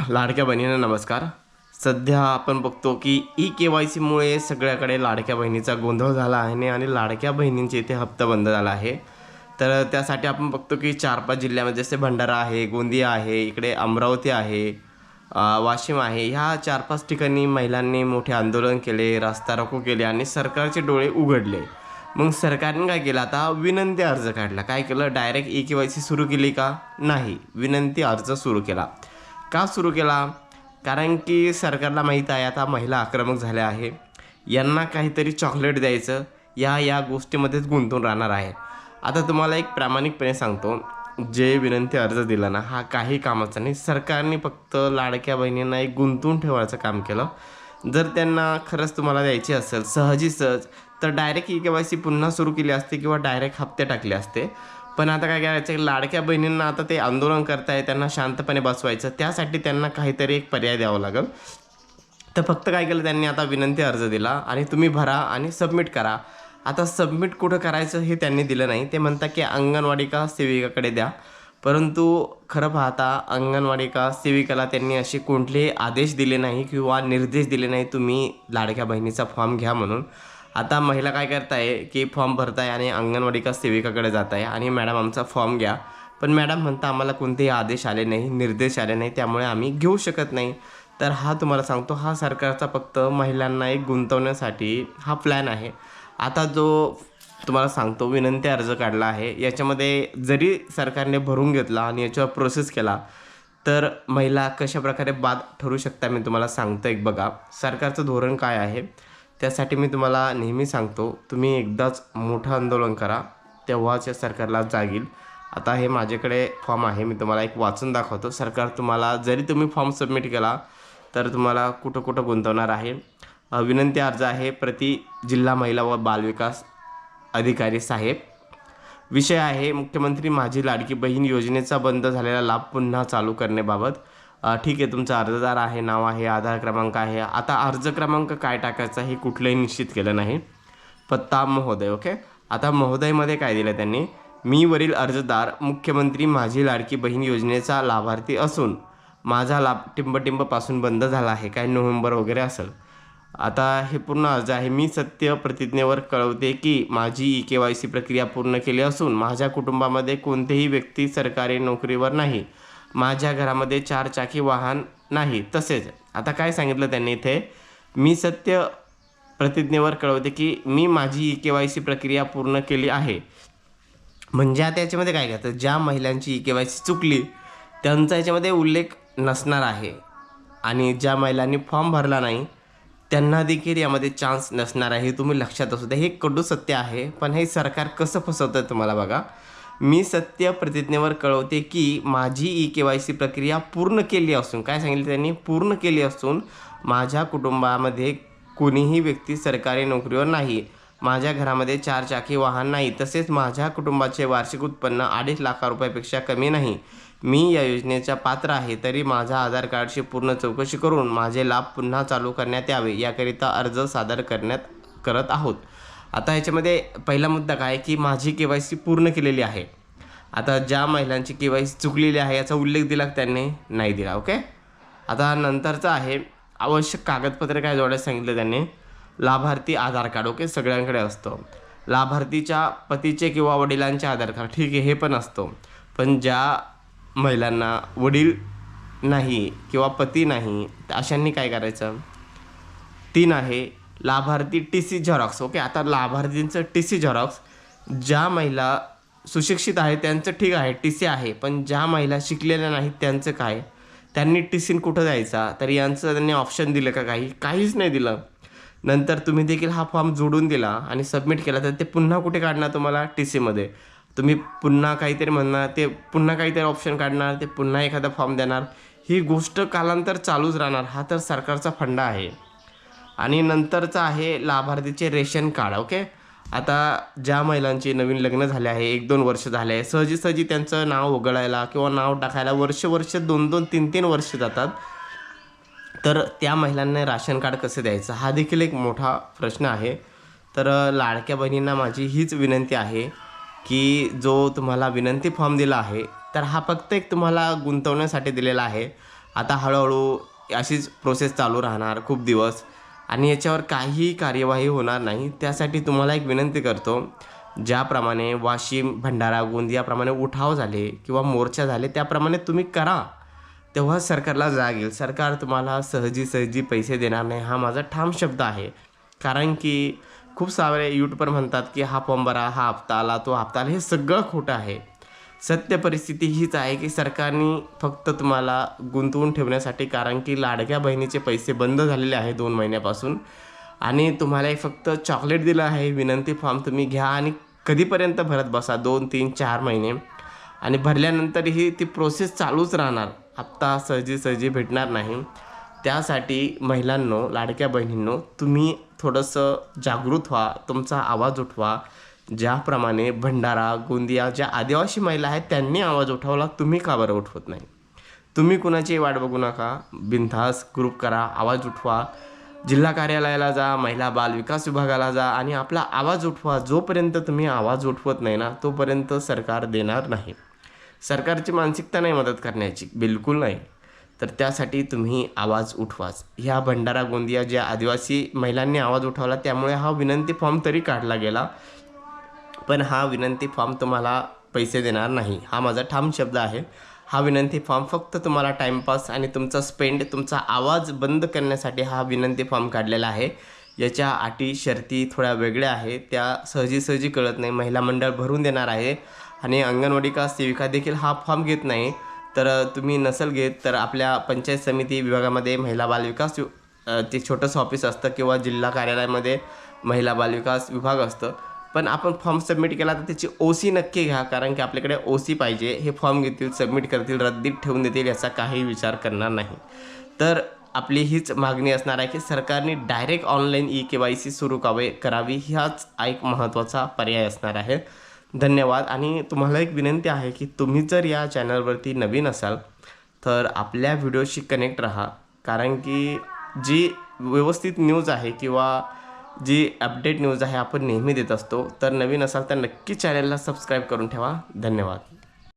लाडक्या बहिणींना नमस्कार. सध्या आपण बघतो की ई के वाय सीमुळे सगळ्याकडे लाडक्या बहिणीचा गोंधळ झाला आहे आणि लाडक्या बहिणींचे इथे हप्ता बंद झाला आहे. तर त्यासाठी आपण बघतो की चार पाच जिल्ह्यामध्ये जसे भंडारा आहे गोंदिया आहे इकडे अमरावती आहे वाशिम आहे. ह्या चार पाच ठिकाणी महिलांनी मोठे आंदोलन केले रास्ता रोको केले आणि सरकारचे डोळे उघडले. मग सरकारने काय केलं? आता विनंती अर्ज काढला. काय केलं? Direct E K Y C सुरू केली का? नाही. विनंती अर्ज सुरू केला. का सुरू केला? कारण की सरकारला माहीत आहे आता महिला आक्रमक झाल्या आहे. यांना काहीतरी चॉकलेट द्यायचं या या गोष्टीमध्येच गुंतून राहणार आहे. आता तुम्हाला एक प्रामाणिकपणे सांगतो जे विनंती अर्ज दिला ना हा काही कामाचा नाही. सरकारने फक्त लाडक्या बहिणींना एक गुंतवून ठेवायचं काम केलं. जर त्यांना खरंच तुम्हाला द्यायची असेल सहजी सहज तर direct E K Y C पुन्हा सुरू केली असते किंवा डायरेक्ट हप्ते टाकले असते. पण आता काय करायचं लाडक्या बहिणींना आता ते आंदोलन करताय त्यांना शांतपणे बसवायचं त्यासाठी त्यांना काहीतरी एक पर्याय द्यावा लागेल. तर फक्त काय केलं त्यांनी आता विनंती अर्ज दिला आणि तुम्ही भरा आणि सबमिट करा. आता सबमिट कुठं करायचं हे त्यांनी दिलं नाही. ते म्हणतात की अंगणवाडी का सेविकाकडे द्या. परंतु खरं पाहता अंगणवाडी का सेविकाला त्यांनी असे कोणतेही आदेश दिले नाही किंवा निर्देश दिले नाही तुम्ही लाडक्या बहिणीचा फॉर्म घ्या म्हणून. आता महिला काय करताय की फॉर्म भरताय आणि अंगणवाडी का सेविकाकडे जात आहे आणि मॅडम आमचा फॉर्म घ्या. पण मॅडम म्हणता आम्हाला कोणतेही आदेश आले नाही निर्देश आले नाही त्यामुळे आम्ही घेऊ शकत नाही. तर हा तुम्हाला सांगतो हा सरकारचा फक्त महिलांना एक गुंतवण्यासाठी हा प्लॅन आहे. आता जो तुम्हाला सांगतो विनंती अर्ज काढला आहे याच्यामध्ये जरी सरकारने भरून घेतला आणि याच्यावर प्रोसेस केला तर महिला कशा प्रकारे बाद ठरू शकता मी तुम्हाला सांगतो एक बघा. सरकारचं धोरण काय आहे? त्यासाठी मी तुम्हाला नेहमी सांगतो तुम्ही एकदाच मोठं आंदोलन करा तेव्हाच या सरकारला जागील आता हे माझ्याकडे फॉर्म आहे मी तुम्हाला एक वाचून दाखवतो. सरकार तुम्हाला जरी तुम्ही फॉर्म सबमिट केला तर तुम्हाला कुठं कुठं गुंतवणार आहे. विनंती अर्ज आहे प्रति जिल्हा महिला व बालविकास अधिकारी साहेब. विषय आहे मुख्यमंत्री माझी लाडकी बहीण योजनेचा बंद झालेला लाभ पुन्हा चालू करण्याबाबत. ठीक आहे तुमचा अर्जदार आहे नाव आहे आधार क्रमांक आहे. आता अर्ज क्रमांक काय टाकायचा हे कुठलंही निश्चित केलं नाही. पत्ता महोदय ओके? आता महोदयमध्ये काय दिलं त्यांनी? मी वरील अर्जदार मुख्यमंत्री माझी लाडकी बहीण योजनेचा लाभार्थी असून माझा लाभ टिंबटिंबपासून बंद झाला आहे. काय नोव्हेंबर वगैरे असेल. आता हे पूर्ण अर्ज आहे. मी सत्य प्रतिज्ञेवर कळवते की माझी ई के वाय सी प्रक्रिया पूर्ण केली असून माझ्या कुटुंबामध्ये कोणतेही व्यक्ती सरकारी नोकरीवर नाही. माझ्या घरामध्ये चार चाकी वाहन नाही तसेच. आता काय सांगितलं त्यांनी इथे? मी सत्य प्रतिज्ञेवर कळवते की मी माझी ई के वाय सी प्रक्रिया पूर्ण केली आहे. म्हणजे आता याच्यामध्ये काय करतं ज्या महिलांची ई के वाय सी चुकली त्यांचा याच्यामध्ये उल्लेख नसणार आहे. आणि ज्या महिलांनी फॉर्म भरला नाही त्यांना देखील यामध्ये चान्स नसणार आहे. हे तुम्ही लक्षात असू द्या. हे कडू सत्य आहे पण हे सरकार कसं फसवतं तुम्हाला बघा. मी सत्य प्रतिज्ञेवर कळवते की माझी ई के वाय सी प्रक्रिया पूर्ण केली असून काय सांगितलं त्यांनी? पूर्ण केली असून माझ्या कुटुंबामध्ये कोणीही व्यक्ती सरकारी नोकरीवर नाही. माझ्या घरामध्ये चार चाकी वाहन नाही. तसेच माझ्या कुटुंबाचे वार्षिक उत्पन्न अडीच लाखा रुपयापेक्षा कमी नाही. मी या योजनेच्या पात्र आहे तरी माझ्या आधार कार्डची पूर्ण चौकशी करून माझे लाभ पुन्हा चालू करण्यात यावे याकरिता अर्ज सादर करण्यात करत आहोत. आता याच्यामध्ये पहिला मुद्दा काय की माझी के वाय सी पूर्ण केलेली आहे. आता ज्या महिलांची के वाय सी चुकलेली आहे याचा उल्लेख दिला त्यांनी? नाही दिला ओके? आता नंतरचं आहे आवश्यक कागदपत्रे काय जोडायला सांगितलं त्यांनी? लाभार्थी आधार कार्ड ओके? सगळ्यांकडे असतो. लाभार्थीच्या पतीचे किंवा वडिलांचे आधार कार्ड ठीक आहे हे पण असतं. पण ज्या महिलांना वडील नाही किंवा पती नाही अशांनी काय करायचं? तीन आहे लाभार्थी टी सी झेरॉक्स ओके आता लाभार्थींचं टी सी झेरॉक्स ज्या महिला सुशिक्षित आहे त्यांचं ठीक आहे टी सी आहे पण ज्या महिला शिकलेल्या नाहीत त्यांचं काय? त्यांनी टी सीन कुठं जायचा? तर यांचं त्यांनी ऑप्शन दिलं का काही? काहीच नाही दिलं. नंतर तुम्ही देखील हा फॉर्म जोडून दिला आणि सबमिट केला तर ते पुन्हा कुठे काढणार तुम्हाला? टी सीमध्ये तुम्ही पुन्हा काहीतरी म्हणणार ते पुन्हा काहीतरी ऑप्शन काढणार ते पुन्हा एखादा फॉर्म देणार. ही गोष्ट कालांतर चालूच राहणार. हा तर सरकारचा फंडा आहे. आणि नंतरचं आहे लाभार्थीचे रेशन कार्ड ओके? आता ज्या महिलांचे नवीन लग्न झाले आहे एक दोन वर्ष झाले आहे सहजीसहजी त्यांचं नाव उघडायला किंवा नाव टाकायला वर्ष वर्ष दोन दोन तीन तीन वर्ष जातात. तर त्या महिलांना राशन कार्ड कसं द्यायचं? हा देखील एक मोठा प्रश्न आहे. तर लाडक्या बहिणींना माझी हीच विनंती आहे की जो तुम्हाला विनंती फॉर्म दिला आहे तर हा फक्त एक तुम्हाला गुंतवण्यासाठी दिलेला आहे. आता हळूहळू अशीच प्रोसेस चालू राहणार खूप दिवस. आणि याच्यावर काहीही कार्यवाही होणार नाही. त्यासाठी तुम्हाला एक विनंती करतो ज्याप्रमाणे वाशिम भंडारा गोंदियाप्रमाणे उठाव झाले किंवा मोर्चा झाले त्याप्रमाणे तुम्ही करा. तेव्हा सरकारला जाग येईल. सरकार तुम्हाला सहजी सहजी पैसे देणार नाही हा माझा ठाम शब्द आहे. कारण की खूप सारे यूट्यूबर म्हणतात की हा फॉर्म भरा हा हप्ता आला तो हप्ता आला हे सगळं खोटं आहे. सत्य परिस्थिती हीच आहे की सरकारने फक्त तुम्हाला गुंतवून ठेवण्यासाठी कारण की लाडक्या बहिणीचे पैसे बंद झालेले आहे दोन महिन्यापासून. आणि तुम्हाला एक फक्त चॉकलेट दिलं आहे विनंती फॉर्म तुम्ही घ्या आणि कधीपर्यंत भरत बसा? दोन तीन चार महिने. आणि भरल्यानंतरही ती प्रोसेस चालूच राहणार. हप्ता सहजी सहजी भेटणार नाही. त्यासाठी महिलांनो लाडक्या बहिणींनो तुम्ही थोडंसं जागृत व्हा तुमचा आवाज उठवा. ज्याप्रमाणे भंडारा गोंदिया ज्या आदिवासी महिला आहेत त्यांनी आवाज उठवला तुम्ही का बरं उठवत नाही? तुम्ही कुणाची वाट बघू नका. बिनधास ग्रुप करा आवाज उठवा. जिल्हा कार्यालयाला जा महिला बाल विकास विभागाला जा आणि आपला आवाज उठवा. जोपर्यंत तुम्ही आवाज उठवत नाही ना तोपर्यंत सरकार देणार नाही. सरकारची मानसिकता नाही मदत करण्याची बिलकुल नाही. तर त्यासाठी तुम्ही आवाज उठवाच. ह्या भंडारा गोंदिया ज्या आदिवासी महिलांनी आवाज उठवला त्यामुळे हा विनंती फॉर्म तरी काढला गेला. पण हा विनंती फॉर्म तुम्हाला पैसे देणार नाही. हा माझा ठाम शब्द आहे. हा विनंती फॉर्म फक्त तुम्हाला टाईमपास आणि तुमचा स्पेंड तुमचा आवाज बंद करण्यासाठी हा विनंती फॉर्म काढलेला आहे. याच्या अटी शर्ती थोड्या वेगळ्या आहेत. त्या सहजी सहजी कळत नाही. महिला मंडळ भरून देणार आहे. आणि अंगणवाडी का सेविका देखील हा फॉर्म घेत नाही. तर तुम्ही नसल घेत तर आपल्या पंचायत समिती विभागामध्ये महिला बालविकास ते छोटंसं ऑफिस असतं किंवा जिल्हा कार्यालयामध्ये महिला बालविकास विभाग असतं. पण आपण फॉर्म सबमिट केला तर त्याची ओ सी नक्की घ्या कारण की आपल्याकडे ओ सी पाहिजे. हे फॉर्म घेतील सबमिट करतील रद्दीत ठेवून देतील याचा काही विचार करणार नाही. तर आपली हीच मागणी असणार आहे की सरकारने direct online E K Y C सुरू कावे करावी हाच एक महत्त्वाचा पर्याय असणार आहे. धन्यवाद. आणि तुम्हाला एक विनंती आहे की तुम्ही जर या चॅनलवरती नवीन असाल तर आपल्या व्हिडिओशी कनेक्ट राहा. कारण की जी व्यवस्थित न्यूज आहे किंवा जी अपडेट न्यूज आहे आपण नेहमी देत असतो. तर नवीन असाल तर नक्की चॅनलला सबस्क्राईब करून ठेवा. धन्यवाद.